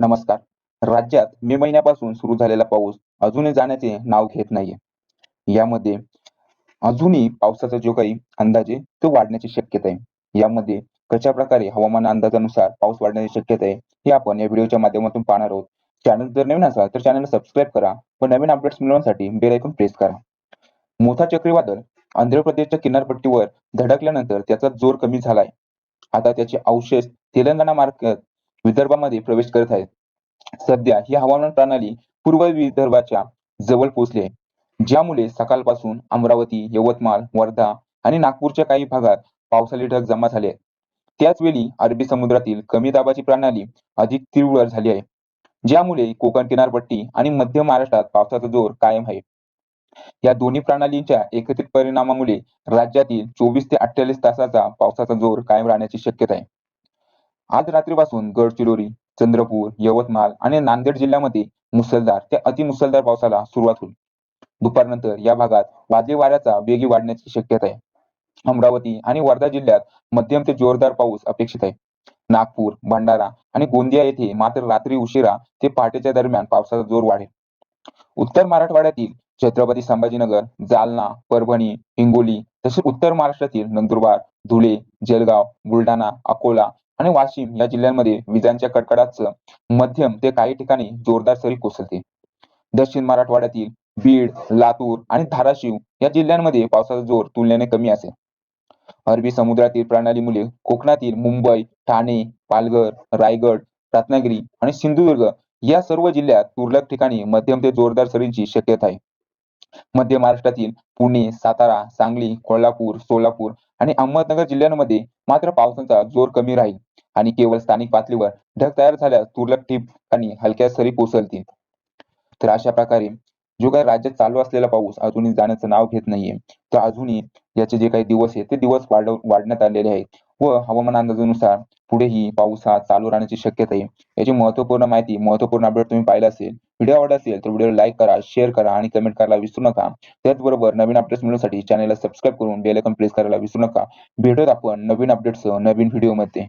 नमस्कार. राज्यात मे महिन्यापासून सुरू झालेला पाऊस अजूनही जाण्याचे नाव घेत नाहीये. यामध्ये अजूनही पावसाचा जो काही अंदाज आहे तो वाढण्याची शक्यता आहे. यामध्ये कशा प्रकारे हवामान अंदाजानुसार पाऊस वाढण्याची शक्यता आहे हे आपण या व्हिडिओच्या माध्यमातून पाहणार आहोत. चॅनल जर नवीन असाल तर चॅनलला सबस्क्राईब करा व नवीन अपडेट्स मिळवण्यासाठी बेल आयकॉन प्रेस करा. मोठा चक्रीवादळ आंध्र प्रदेशच्या किनारपट्टीवर धडकल्यानंतर त्याचा जोर कमी झालाय. आता त्याचे अवशेष तेलंगणा मार्फत विदर्भामध्ये प्रवेश करत आहेत. सध्या ही हवामान प्रणाली पूर्व विदर्भाच्या जवळ पोहोचली आहे. ज्यामुळे सकाळपासून अमरावती, यवतमाळ, वर्धा आणि नागपूरच्या काही भागात पावसाळी ढग जमा झाले आहेत. त्याचवेळी अरबी समुद्रातील कमी दाबाची प्रणाली अधिक तीव्र झाली आहे. ज्यामुळे कोकण किनारपट्टी आणि मध्य महाराष्ट्रात पावसाचा जोर कायम आहे. या दोन्ही प्रणालींच्या एकत्रित परिणामामुळे राज्यातील चोवीस ते अठ्ठेचाळीस तासाचा पावसाचा जोर कायम राहण्याची शक्यता आहे. आज रात्रीपासून गडचिरोली, चंद्रपूर, यवतमाळ आणि नांदेड जिल्ह्यामध्ये मुसळधार ते अतिमुसळधार पावसाला सुरुवात होईल. दुपारनंतर या भागात वादळी वाऱ्याचा वेगी वाढण्याची शक्यता आहे. अमरावती आणि वर्धा जिल्ह्यात मध्यम ते जोरदार पाऊस अपेक्षित आहे. नागपूर, भंडारा आणि गोंदिया येथे मात्र रात्री उशिरा ते पहाटेच्या दरम्यान पावसाचा जोर वाढेल. उत्तर मराठवाड्यातील छत्रपती संभाजीनगर, जालना, परभणी, हिंगोली तसेच उत्तर महाराष्ट्रातील नंदुरबार, धुळे, जळगाव, बुलढाणा, अकोला आणि वाशिम या जिल्ह्यांमध्ये विजांच्या कडकडाचं मध्यम ते काही ठिकाणी जोरदार सरी कोसळते दक्षिण मराठवाड्यातील बीड, लातूर आणि धाराशिव या जिल्ह्यांमध्ये पावसाचा जोर तुलनेने कमी असेल. अरबी समुद्रातील प्रणालीमुळे कोकणातील मुंबई, ठाणे, पालघर, रायगड, रत्नागिरी आणि सिंधुदुर्ग या सर्व जिल्ह्यात तुरळक ठिकाणी मध्यम ते जोरदार सरींची शक्यता आहे. मध्य महाराष्ट्रातील पुणे, सातारा, सांगली, कोल्हापूर, सोलापूर आणि अहमदनगर जिल्ह्यांमध्ये मात्र पावसाचा जोर कमी राहील आणि केवळ स्थानिक पातळीवर ढग तयार झाल्यास तुरळक ठिकाणी हलक्या सरी कोसळतील. तर अशा प्रकारे जो काही राज्यात चालू असलेला पाऊस अजूनही जाण्याचं नाव घेत नाहीये. तर अजूनही याचे जे काही दिवस आहेत ते दिवस वाढव वाढण्यात आलेले आहेत व हवामान अंदाजानुसार पुढेही पाऊस हा चालू राहण्याची शक्यता आहे. याची महत्त्वपूर्ण माहिती, महत्त्वपूर्ण अपडेट तुम्ही पाहिला असेल. व्हिडिओ आवडला असेल तर व्हिडिओ लाईक करा, शेअर करा आणि कमेंट करायला विसरू नका. त्याचबरोबर नवीन अपडेट्स मिळवण्यासाठी चॅनलला सबस्क्राईब करून बेल आयकॉन प्रेस करायला विसरू नका. भेटत आपण नवीन अपडेट्स नवीन व्हिडिओमध्ये.